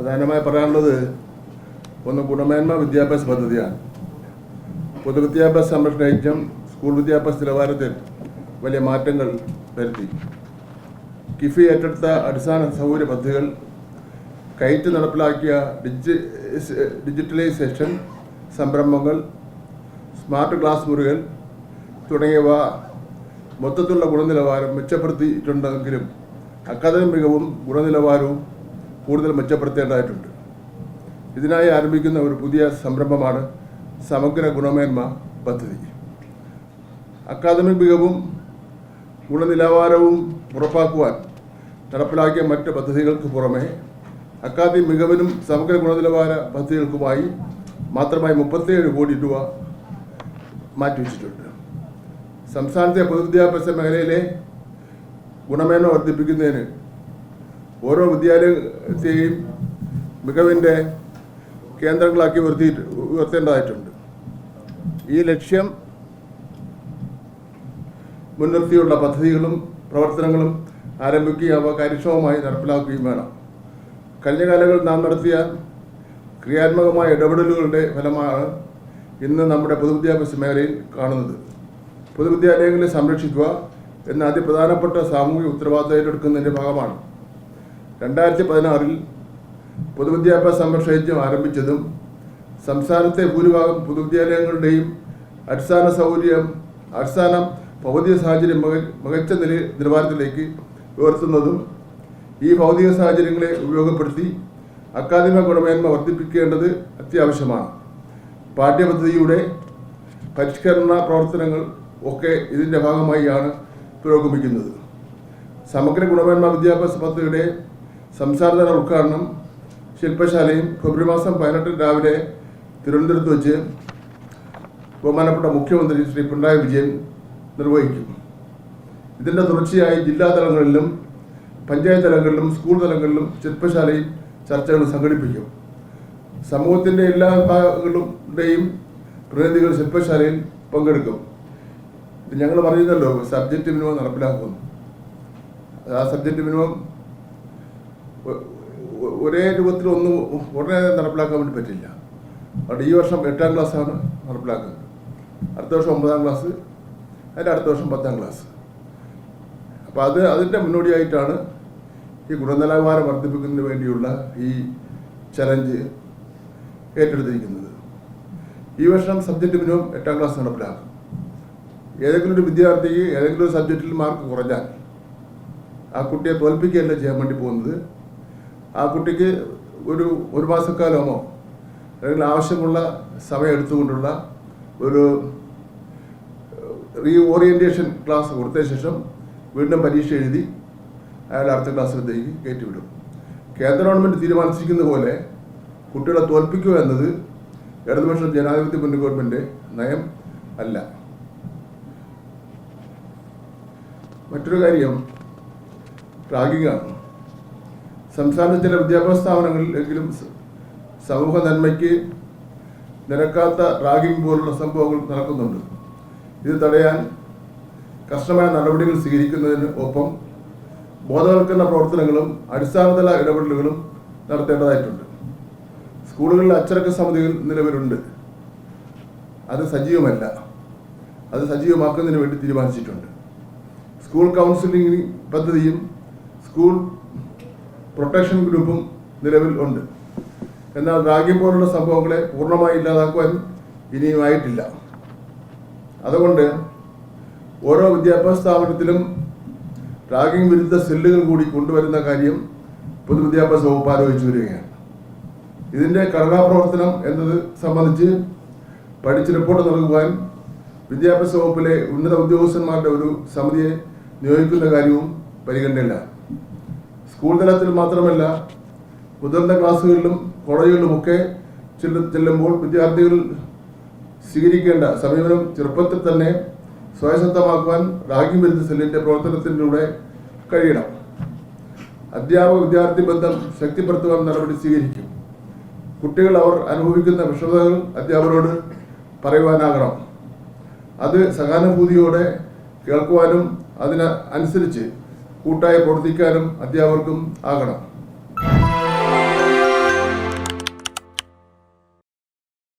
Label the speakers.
Speaker 1: പ്രധാനമായി പറയാനുള്ളത് ഒന്ന് ഗുണമേന്മ വിദ്യാഭ്യാസ പദ്ധതിയാണ്. പൊതുവിദ്യാഭ്യാസ സംരക്ഷണ യജ്ഞം സ്കൂൾ വിദ്യാഭ്യാസ നിലവാരത്തിൽ വലിയ മാറ്റങ്ങൾ വരുത്തി. കിഫി ഏറ്റെടുത്ത അടിസ്ഥാന സൗകര്യ പദ്ധതികൾ കയറ്റ് നടപ്പിലാക്കിയ ഡിജി ഡിജിറ്റലൈസേഷൻ സംരംഭങ്ങൾ സ്മാർട്ട് ക്ലാസ് മുറികൾ തുടങ്ങിയവ മൊത്തത്തിലുള്ള ഗുണനിലവാരം മെച്ചപ്പെടുത്തിയിട്ടുണ്ടെങ്കിലും അക്കാദമികവും മികവും ഗുണനിലവാരവും കൂടുതൽ മെച്ചപ്പെടുത്തേണ്ടതായിട്ടുണ്ട്. ഇതിനായി ആരംഭിക്കുന്ന ഒരു പുതിയ സംരംഭമാണ് സമഗ്ര ഗുണമേന്മ പദ്ധതി. അക്കാദമിക് മികവും ഗുണനിലവാരവും ഉറപ്പാക്കുവാൻ നടപ്പിലാക്കിയ മറ്റ് പദ്ധതികൾക്ക് പുറമെ അക്കാദമിക് മികവിനും സമഗ്ര ഗുണനിലവാര പദ്ധതികൾക്കുമായി മാത്രമായി മുപ്പത്തിയേഴ് കോടി രൂപ മാറ്റിവെച്ചിട്ടുണ്ട് സംസ്ഥാനത്തെ പൊതുവിദ്യാഭ്യാസ മേഖലയിലെ ഗുണമേന്മ വർദ്ധിപ്പിക്കുന്നതിന് ഓരോ വിദ്യാലയത്തെയും മികവിന്റെ കേന്ദ്രങ്ങളാക്കി ഉയർത്തി ഉയർത്തേണ്ടതായിട്ടുണ്ട്. ഈ ലക്ഷ്യം മുൻനിർത്തിയുള്ള പദ്ധതികളും പ്രവർത്തനങ്ങളും ആരംഭിക്കുകയും അവ കാര്യക്ഷമമായി നടപ്പിലാക്കുകയും വേണം. കഴിഞ്ഞ കാലങ്ങളിൽ നാം നടത്തിയ ക്രിയാത്മകമായ ഇടപെടലുകളുടെ ഫലമാണ് ഇന്ന് നമ്മുടെ പൊതുവിദ്യാഭ്യാസ മേഖലയിൽ കാണുന്നത്. പൊതുവിദ്യാലയങ്ങളെ സംരക്ഷിക്കുക എന്ന അതിപ്രധാനപ്പെട്ട സാമൂഹിക ഉത്തരവാദിത്തം ഏറ്റെടുക്കുന്നതിന്റെ ഭാഗമാണ് രണ്ടായിരത്തി പതിനാറിൽ പൊതുവിദ്യാഭ്യാസ സംരക്ഷണ യജ്ഞം ആരംഭിച്ചതും സംസ്ഥാനത്തെ ഭൂരിഭാഗം പൊതുവിദ്യാലയങ്ങളുടെയും അടിസ്ഥാന സൗകര്യം അടിസ്ഥാന ഭൗതിക സാഹചര്യം മിക മികച്ച നില നിലവാരത്തിലേക്ക് ഉയർത്തുന്നതും ഈ ഭൗതിക സാഹചര്യങ്ങളെ ഉപയോഗപ്പെടുത്തി അക്കാദമിക ഗുണമേന്മ വർദ്ധിപ്പിക്കേണ്ടത് അത്യാവശ്യമാണ്. പാഠ്യപദ്ധതിയുടെ പരിഷ്കരണ പ്രവർത്തനങ്ങൾ ഒക്കെ ഇതിന്റെ ഭാഗമായാണ് പുരോഗമിക്കുന്നത്. സമഗ്ര ഗുണമേന്മ വിദ്യാഭ്യാസ പദ്ധതിയുടെ സംസ്ഥാനതല ഉദ്ഘാടനം ശില്പശാലയും ഫെബ്രുവരി മാസം പതിനെട്ടിന് രാവിലെ തിരുവനന്തപുരത്ത് വെച്ച് ബഹുമാനപ്പെട്ട മുഖ്യമന്ത്രി ശ്രീ പിണറായി വിജയൻ നിർവഹിക്കും. ഇതിന്റെ തുടർച്ചയായി ജില്ലാ തലങ്ങളിലും പഞ്ചായത്ത് തലങ്ങളിലും സ്കൂൾ തലങ്ങളിലും ശില്പശാലയും ചർച്ചകൾ സംഘടിപ്പിക്കും. സമൂഹത്തിന്റെ എല്ലാ വിഭാഗങ്ങളുടെയും പ്രതിനിധികൾ ശില്പശാലയിൽ പങ്കെടുക്കും. ഞങ്ങൾ പറയുന്നല്ലോ സബ്ജക്റ്റ് മിനിമം നടപ്പിലാക്കുന്നു. ആ സബ്ജക്റ്റ് മിനിമം ഒരേ രൂപത്തിൽ ഒന്നും ഉടനെ നടപ്പിലാക്കാൻ വേണ്ടി പറ്റില്ല. അതുകൊണ്ട് ഈ വർഷം എട്ടാം ക്ലാസ്സാണ് നടപ്പിലാക്കുന്നത്. അടുത്ത വർഷം ഒമ്പതാം ക്ലാസ് അതിന്റെ അടുത്ത വർഷം പത്താം ക്ലാസ് അപ്പോൾ അത് അതിന്റെ മുന്നോടിയായിട്ടാണ് ഈ ഗുണനിലവാരം വർദ്ധിപ്പിക്കുന്നതിന് വേണ്ടിയുള്ള ഈ ചലഞ്ച് ഏറ്റെടുത്തിരിക്കുന്നത്. ഈ വർഷം സബ്ജക്റ്റ് മിനിമം എട്ടാം ക്ലാസ് നടപ്പിലാക്കും. ഏതെങ്കിലും ഒരു വിദ്യാർത്ഥിക്ക് ഏതെങ്കിലും ഒരു സബ്ജക്റ്റിൽ മാർക്ക് കുറഞ്ഞാൽ ആ കുട്ടിയെ തോൽപ്പിക്കുകയല്ല ചെയ്യാൻ വേണ്ടി പോകുന്നത്. ആ കുട്ടിക്ക് ഒരു ഒരു മാസക്കാലമോ അല്ലെങ്കിൽ ആവശ്യമുള്ള സമയം എടുത്തുകൊണ്ടുള്ള ഒരു റീ ഓറിയന്റേഷൻ ക്ലാസ് കൊടുത്തതിന് ശേഷം വീണ്ടും പരീക്ഷ എഴുതി അയാൾ അടുത്ത ക്ലാസ്സിലേക്ക് കയറ്റിവിടും. കേന്ദ്ര ഗവൺമെന്റ് തീരുമാനിച്ചിരിക്കുന്ന പോലെ കുട്ടികളെ തോൽപ്പിക്കുക എന്നത് ഇടതുപക്ഷ ജനാധിപത്യ മുന്നണി ഗവൺമെന്റ് നയം അല്ല. മറ്റൊരു കാര്യം റാഗിങ്ങാണ് സംസ്ഥാനത്തെ ചില വിദ്യാഭ്യാസ സ്ഥാപനങ്ങളിൽ എങ്കിലും സമൂഹ നന്മയ്ക്ക് നിരക്കാത്ത റാഗിംഗ് പോലുള്ള സംഭവങ്ങൾ നടക്കുന്നുണ്ട്. ഇത് തടയാൻ കർശനമായ നടപടികൾ സ്വീകരിക്കുന്നതിന് ഒപ്പം ബോധവൽക്കരണ പ്രവർത്തനങ്ങളും അടിസ്ഥാനതല ഇടപെടലുകളും നടത്തേണ്ടതായിട്ടുണ്ട്. സ്കൂളുകളിൽ അച്ചടക്ക സമിതികൾ നിലവിലുണ്ട്. അത് സജീവമല്ല. അത് സജീവമാക്കുന്നതിന് വേണ്ടി തീരുമാനിച്ചിട്ടുണ്ട്. സ്കൂൾ കൗൺസിലിംഗ് പദ്ധതിയും സ്കൂൾ പ്രൊട്ടക്ഷൻ ഗ്രൂപ്പും നിലവിൽ ഉണ്ട്. എന്നാൽ റാഗി പോലുള്ള സംഭവങ്ങളെ പൂർണമായി ഇല്ലാതാക്കുവാൻ ഇനിയും ആയിട്ടില്ല അതുകൊണ്ട് ഓരോ വിദ്യാഭ്യാസ സ്ഥാപനത്തിലും റാഗിംഗ് വിരുദ്ധ സെല്ലുകൾ കൂടി കൊണ്ടുവരുന്ന കാര്യം പൊതുവിദ്യാഭ്യാസ വകുപ്പ് ആലോചിച്ചു വരികയാണ്. ഇതിന്റെ ഘടനാപ്രവർത്തനം എന്നത് സംബന്ധിച്ച് പഠിച്ച് റിപ്പോർട്ട് നൽകുവാൻ വിദ്യാഭ്യാസ വകുപ്പിലെ ഉന്നത ഉദ്യോഗസ്ഥന്മാരുടെ ഒരു സമിതിയെ നിയോഗിക്കുന്ന കാര്യവും പരിഗണനയില്ല സ്കൂൾ തലത്തിൽ മാത്രമല്ല മുതിർന്ന ക്ലാസ്സുകളിലും കോളേജുകളിലുമൊക്കെ ചെല്ലു ചെല്ലുമ്പോൾ വിദ്യാർത്ഥികൾ സ്വീകരിക്കേണ്ട സമീപനം ചെറുപ്പത്തിൽ തന്നെ സ്വയശക്തമാക്കുവാൻ റാഗി വിരുദ്ധ സെല്ലിന്റെ പ്രവർത്തനത്തിലൂടെ കഴിയണം. അധ്യാപക വിദ്യാർത്ഥി ബന്ധം ശക്തിപ്പെടുത്തുവാൻ നടപടി സ്വീകരിക്കും. കുട്ടികൾ അവർ അനുഭവിക്കുന്ന വിഷമതകൾ അധ്യാപകരോട് പറയുവാനാകണം. അത് സഹാനുഭൂതിയോടെ കേൾക്കുവാനും അതിന് അനുസരിച്ച് കൂട്ടായി പ്രവർത്തിക്കാനും അധ്യാപകർക്കും ആകണം.